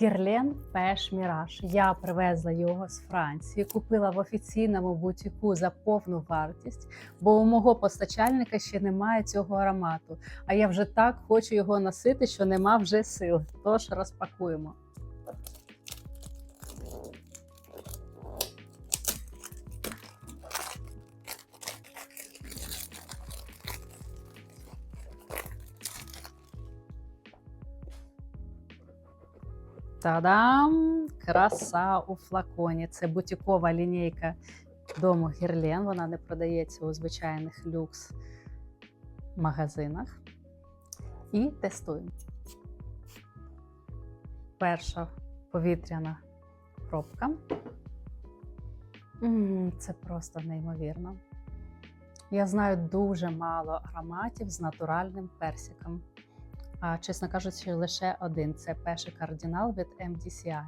Герлен Пеш Міраж. Я привезла його з Франції, купила в офіційному бутіку за повну вартість, бо у мого постачальника ще немає цього аромату. А я вже так хочу його носити, що нема вже сил. Тож розпакуємо. Та-дам! Краса у флаконі. Це бутікова лінійка дому Герлен. Вона не продається у звичайних люкс магазинах. І тестуємо. Перша повітряна пробка. Це просто неймовірно. Я знаю дуже мало ароматів з натуральним персиком. А чесно кажучи, лише один це перший кардинал від MDCI.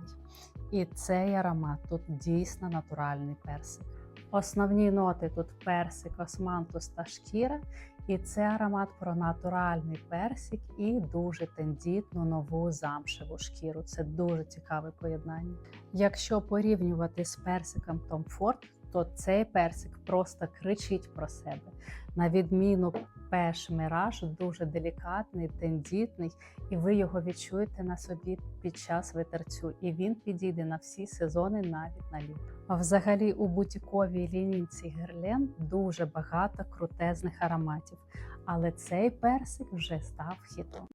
І цей аромат тут дійсно натуральний персик. Основні ноти тут персик, османтус та шкіра. І це аромат про натуральний персик і дуже тендітну нову замшеву шкіру. Це дуже цікаве поєднання. Якщо порівнювати з персиком Tom Ford, то цей персик просто кричить про себе. На відміну Пеш Міраж дуже делікатний, тендітний, і ви його відчуєте на собі під час витерцю. І він підійде на всі сезони, навіть на літо. А взагалі у бутіковій лінійці Герлен дуже багато крутезних ароматів, але цей персик вже став хітом.